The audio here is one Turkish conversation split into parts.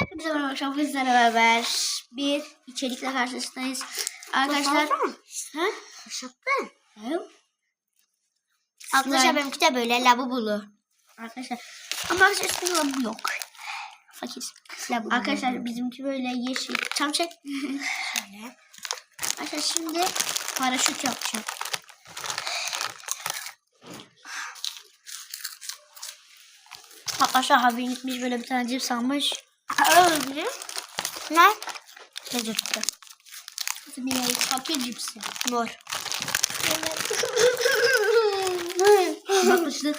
Hepinize merhaba arkadaşlar. Bugün sizlerle beraber bir içerikle karşınızdayız. Arkadaşlar. Ha? Evet. Arkadaşlar benimki de böyle lavabolu. Arkadaşlar. Ama üstünde lavabo yok. Fakir. Lavabo. Arkadaşlar bizimki böyle yeşil. Tam çek. Şöyle. Arkadaşlar şimdi paraşüt yapacağım. Arkadaşlar abi gitmiş böyle bir tane cips almış. Öyle. Ne? Ne çıktı? Bir kapya cipsi. Mor. Bakmıştı.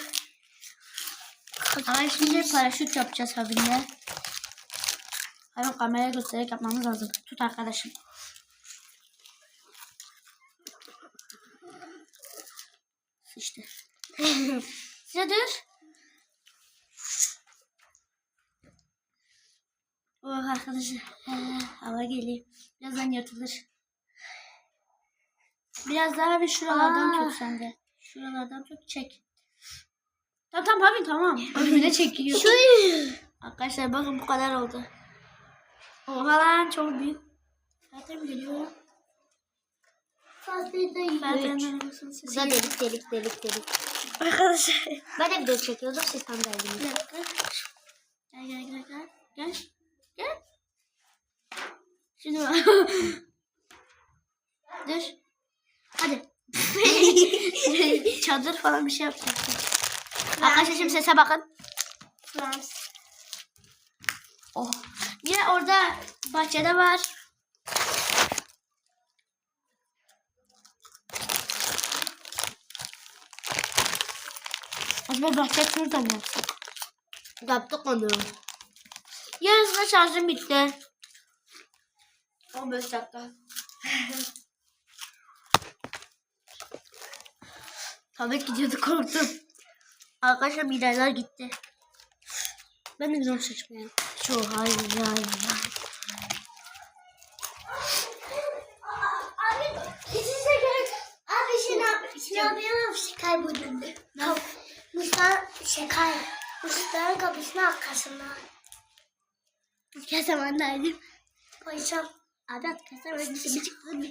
Ama şimdi paraşüt yapacağız abinle. Hemen kameraya göstererek yapmamız lazım. Tut arkadaşım. İşte. Size dur. Oh arkadaşlar. Hava geliyor. Birazdan yırtılır. Biraz daha bir şuralardan Aa. tut sen de. Şuralardan tut çek. Tamam tamam abi tamam. Önüne çekiyor. Arkadaşlar bakın bu kadar oldu. Oha lan çok büyük. Zaten geliyor. Da delik delik delik delik. Arkadaşlar. Ben de video çekiyordum siz tam Bir geldiniz. dakika. Gel gel gel gel. Gel. Gel. Şimdi. Dur. Hadi. Çadır falan bir şey yapacaksın. Arkadaşlar şimdi sese bakın. Oh. Yine orada bahçede var. Acaba bahçe şurada mı yapsak? Yaptık onu. Yarısında şarjım bitti. 15 dakika. Tabii gidiyordu korktum. Arkadaşlar milyarlar gitti. Ben de güzel seçmeyeyim. Şu hayır hayır. Benim şey kayboldu. Mustafa kay. Mustafa'nın kapısının arkasında. Kesemem derdim. Koysam. Abi at kesem öyle bir çıktı.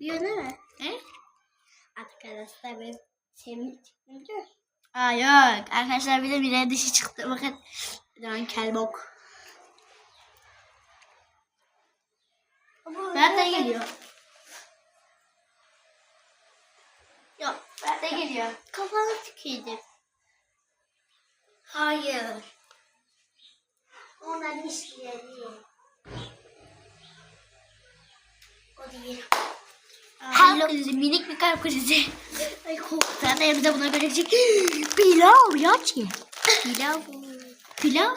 Biliyor değil mi? He? Arkadaşlar ben sevim çıkınca. Aa yok. Arkadaşlar bir de bir dişi çıktı. Bakın. Ben kelbok. Nereden geliyor? Yok. Nereden geliyor? Kafanı tükürdü. Hayır. Onların işleri. O değil. Kalp krizi, minik bir kalp krizi. Ay korktum. Zaten evde buna görecek. Pilav ya ki. Pilav. Pilav.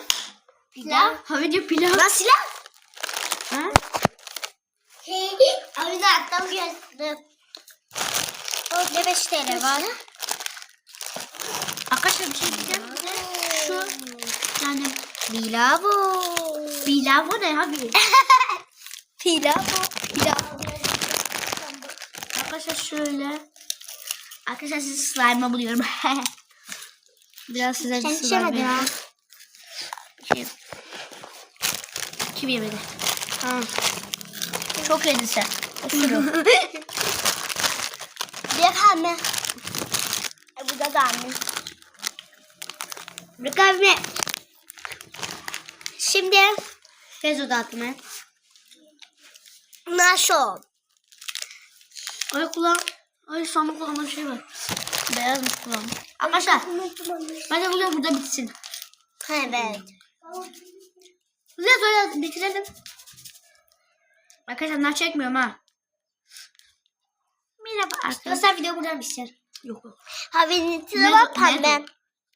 Pilav. Havacı pilav. Nasıl Ha? Hey, abi de atlam geldi. Orada 5 TL var. Arkadaşlar bir şey diyeceğim size. Şu yani Pilavu. pilav o ne abi? Pilavu. Pilav. Arkadaşlar şöyle. Arkadaşlar sizi slime'a buluyorum. Biraz size bir slime ha. yapayım. Şey. Kim yemedi? Ha. Çok yedin sen. Osurun. Bir anne. Bu da da anne. Bir anne. Şimdi Fezo dağıtımı. Nasıl? Ay kulağım. Ay sandık kulağımda bir şey var. Beyazmış kulağım. Arkadaşlar bence bugün burada bitsin. Evet. Güzel sonra bitirelim. Arkadaşlar nar çekmiyorum ha. Merhaba arkadaşlar. Video buradan bitsin. Yok yok. Havinti de var pembe.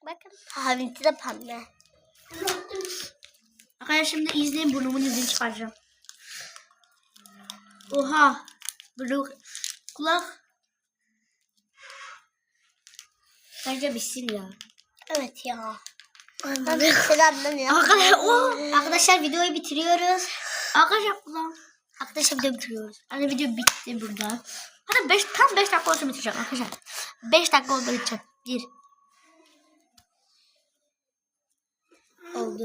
Bakın. Havinti de pembe. Arkadaşlar şimdi izleyin burnumun izini çıkaracağım. Oha. Burnu kulak. Bence bitsin ya. Evet ya. Selamlar ya. Arkadaşlar o. Arkadaşlar videoyu bitiriyoruz. Arkadaşlar kulağım. Arkadaşlar video bitiriyoruz. Hadi video bitti burada. Hadi beş, tam 5 dakika olsun bitecek arkadaşlar. 5 dakika oldu bitecek. 1 Oldu.